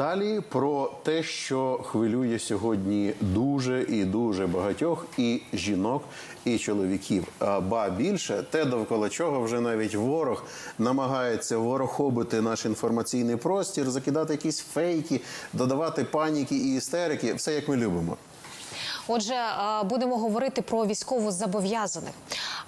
Далі про те, що хвилює сьогодні дуже і дуже багатьох і жінок, і чоловіків. Ба більше те, довкола чого вже навіть ворог намагається ворохобити наш інформаційний простір, закидати якісь фейки, додавати паніки і істерики. Все як ми любимо. Отже, будемо говорити про військовозобов'язаних.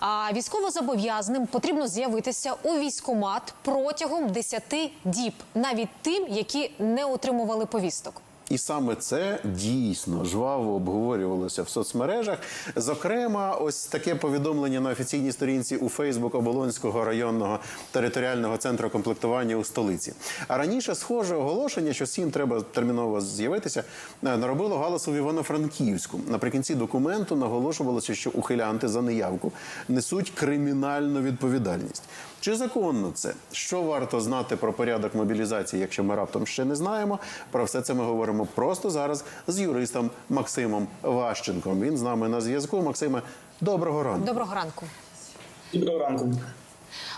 А військовозобов'язаним потрібно з'явитися у військкомат протягом 10 діб, навіть тим, які не отримували повісток. І саме це дійсно жваво обговорювалося в соцмережах. Зокрема, ось таке повідомлення на офіційній сторінці у Фейсбук Оболонського районного територіального центру комплектування у столиці. А раніше схоже оголошення, що всім треба терміново з'явитися, е, наробило галасу в Івано-Франківську. Наприкінці документу наголошувалося, що ухилянти за неявку несуть кримінальну відповідальність. Чи законно це? Що варто знати про порядок мобілізації, якщо ми раптом ще не знаємо? Про все це ми говоримо просто зараз з юристом Максимом Ващенком. Він з нами на зв'язку. Максиме, доброго ранку. Доброго ранку. Доброго ранку.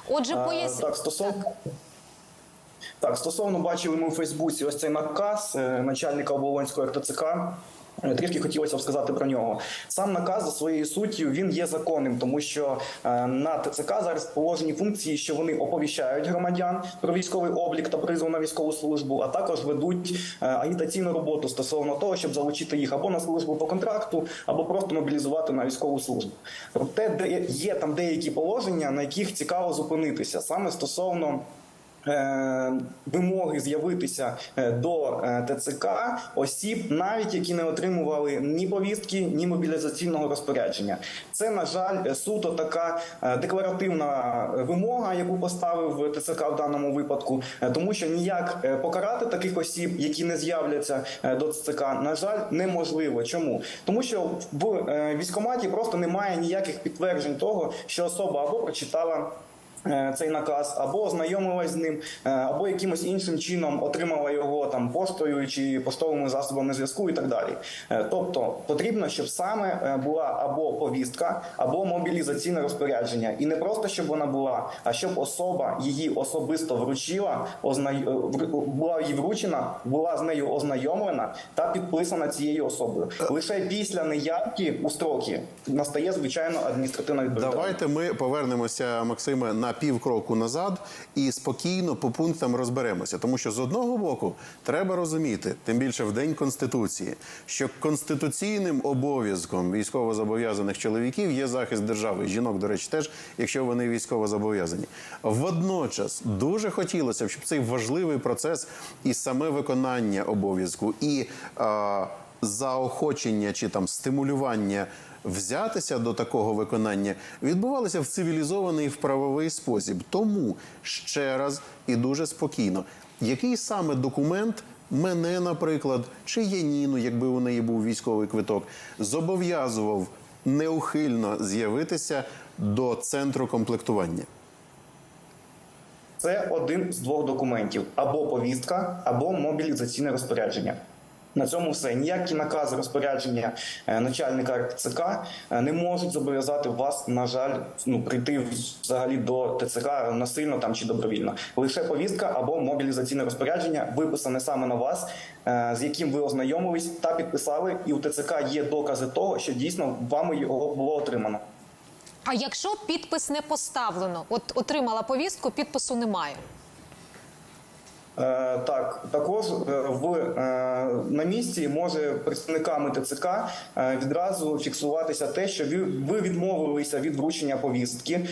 Отже, Е, пояс... Так, стосовно так, стосовно бачили ми у Фейсбуці ось цей наказ е, начальника Оболонського РТЦК. Е, Трішки хотілося б сказати про нього. Сам наказ за своєю суттю він є законним, тому що е, на ТЦК зараз положені функції, що вони оповіщають громадян про військовий облік та призов на військову службу, а також ведуть е, агітаційну роботу стосовно того, щоб залучити їх або на службу по контракту, або просто мобілізувати на військову службу. Проте є там деякі положення, на яких цікаво зупинитися, саме стосовно. Е, Вимоги з'явитися е, до е, ТЦК осіб, навіть які не отримували ні повістки, ні мобілізаційного розпорядження. Це на жаль суто така е, декларативна вимога, яку поставив ТЦК в даному випадку, е, тому що ніяк е, покарати таких осіб, які не з'являться е, до ТЦК, на жаль, неможливо. Чому? Тому що в е, військкоматі просто немає ніяких підтверджень того, що особа або прочитала. Е, цей наказ або ознайомилась з ним, е, або якимось іншим чином отримала його там поштою чи поштовими засобами зв'язку і так далі. Е, Тобто потрібно, щоб саме була або повістка, або мобілізаційне розпорядження, і не просто щоб вона була, а щоб особа її особисто вручила, ознай... була їй вручена, була з нею ознайомлена та підписана цією особою. Лише після неявки у строки настає звичайно адміністративна відповідальність. Давайте ми повернемося, Максиме, на півкроку назад і спокійно по пунктам розберемося. Тому що з одного боку треба розуміти, тим більше в день конституції, що конституційним обов'язком військовозобов'язаних чоловіків є захист держави. Жінок, до речі, теж, якщо вони військовозобов'язані. Водночас дуже хотілося б, щоб цей важливий процес і саме виконання обов'язку, і а, заохочення чи там стимулювання взятися до такого виконання відбувалося в цивілізований в правовий спосіб. Тому ще раз і дуже спокійно, який саме документ мене, наприклад, чи Яніну, якби у неї був військовий квиток, зобов'язував неухильно з'явитися до центру комплектування. Це один з двох документів: або повістка, або мобілізаційне розпорядження. На цьому все ніякі накази розпорядження е, начальника РТЦК е, не можуть зобов'язати вас, на жаль, ну прийти взагалі до ТЦК насильно там чи добровільно. Лише повістка або мобілізаційне розпорядження виписане саме на вас, е, з яким ви ознайомились та підписали, і у ТЦК є докази того, що дійсно вами його було отримано. А якщо підпис не поставлено, от отримала повістку, підпису немає. Е, Так, також е, в е, на місці може представниками ТЦК відразу фіксуватися те, що ви, ви відмовилися від вручення повістки.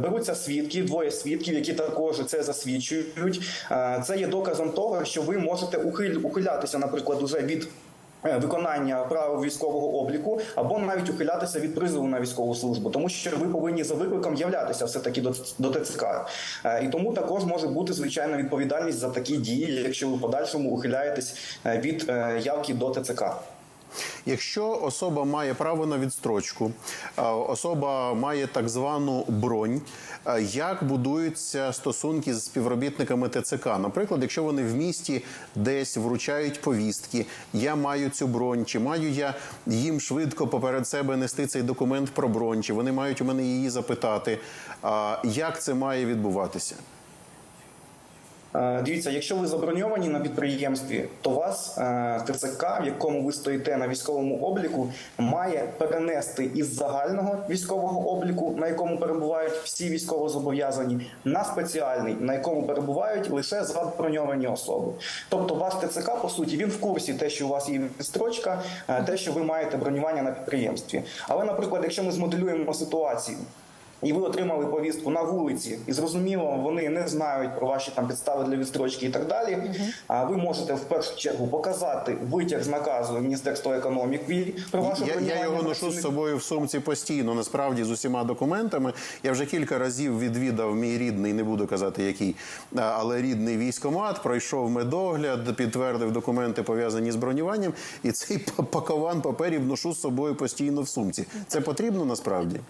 Беруться свідки, двоє свідків, які також це засвідчують. Це є доказом того, що ви можете ухилятися, наприклад, уже від. Е, Виконання правил військового обліку або навіть ухилятися від призову на військову службу, тому що ви повинні за викликом являтися все таки до, ТЦК. Е, І тому також може бути звичайна відповідальність за такі дії, якщо ви в подальшому ухиляєтесь е, від явки до ТЦК. Якщо особа має право на відстрочку, е, особа має так звану бронь, е, як будуються стосунки з співробітниками ТЦК? Наприклад, якщо вони в місті десь вручають повістки, я маю цю бронь, чи маю я їм швидко поперед себе нести цей документ про бронь, чи вони мають у мене її запитати? Як це має відбуватися? Е, Дивіться, якщо ви заброньовані на підприємстві, то вас е, ТЦК, в якому ви стоїте на військовому обліку, має перенести із загального військового обліку, на якому перебувають всі військовозобов'язані, на спеціальний, на якому перебувають лише заброньовані особи. Тобто, ваш ТЦК, по суті, він в курсі те, що у вас є відстрочка, е, те, що ви маєте бронювання на підприємстві. Але, наприклад, якщо ми змоделюємо ситуацію. І ви отримали повістку на вулиці, і зрозуміло, вони не знають про ваші там підстави для відстрочки і так далі. А ви можете в першу чергу показати витяг з наказу Міністерства економіки про ваше Я, я його ношу з собою в сумці постійно, насправді з усіма документами. Я вже кілька разів відвідав мій рідний, не буду казати який, але рідний військомат, пройшов медогляд, підтвердив документи пов'язані з бронюванням, і цей па- пакован паперів ношу з собою постійно в сумці. Це потрібно насправді?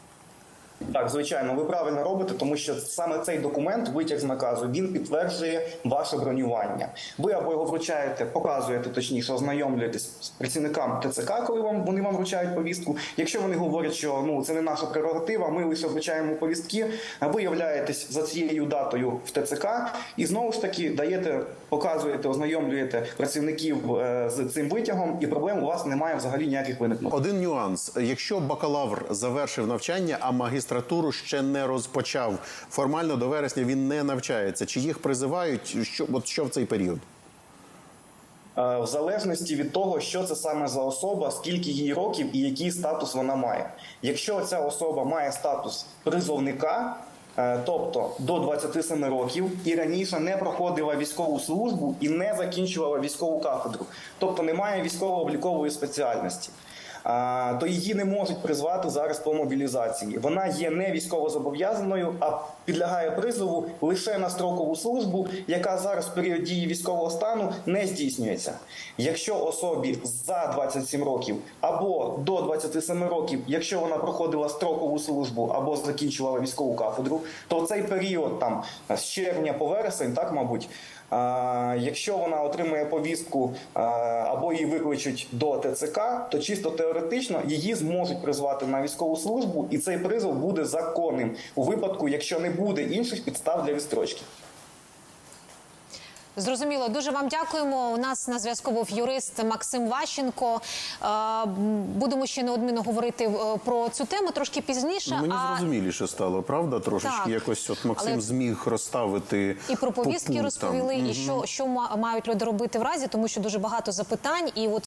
Так, звичайно, ви правильно робите, тому що саме цей документ, витяг з наказу, він підтверджує ваше бронювання. Ви або його вручаєте, показуєте точніше, ознайомлюєтесь з працівникам ТЦК, коли вам вони вам вручають повістку. Якщо вони говорять, що ну це не наша прерогатива, ми лише вручаємо повістки. Ви являєтесь за цією датою в ТЦК і знову ж таки даєте, показуєте, ознайомлюєте працівників е, з цим витягом, і проблем у вас немає взагалі ніяких виникнути. Один нюанс: якщо бакалавр завершив навчання, а магістратуру ще не розпочав, формально до вересня він не навчається. Чи їх призивають? Що от що в цей період? Е, в залежності від того, що це саме за особа, скільки їй років і який статус вона має. Якщо ця особа має статус призовника, е, тобто до 27 років, і раніше не проходила військову службу і не закінчувала військову кафедру, тобто не має військово-облікової спеціальності. То її не можуть призвати зараз по мобілізації. Вона є не військовозобов'язаною, а підлягає призову лише на строкову службу, яка зараз в період дії військового стану не здійснюється. Якщо особі за 27 років або до 27 років, якщо вона проходила строкову службу або закінчувала військову кафедру, то цей період там з червня по вересень, так мабуть. Якщо вона отримує повістку або її викличуть до ТЦК, то чисто теоретично її зможуть призвати на військову службу, і цей призов буде законним у випадку, якщо не буде інших підстав для відстрочки. Зрозуміло, дуже вам дякуємо. У нас на зв'язку був юрист Максим Ващенко. Е, Будемо ще неодмінно говорити е, про цю тему трошки пізніше. Мені а зрозуміліше стало, правда? Трошечки Так. якось от Максим Але- зміг розставити і про повістки розповіли, і що, що ма- мають люди робити в разі, тому що дуже багато запитань. І от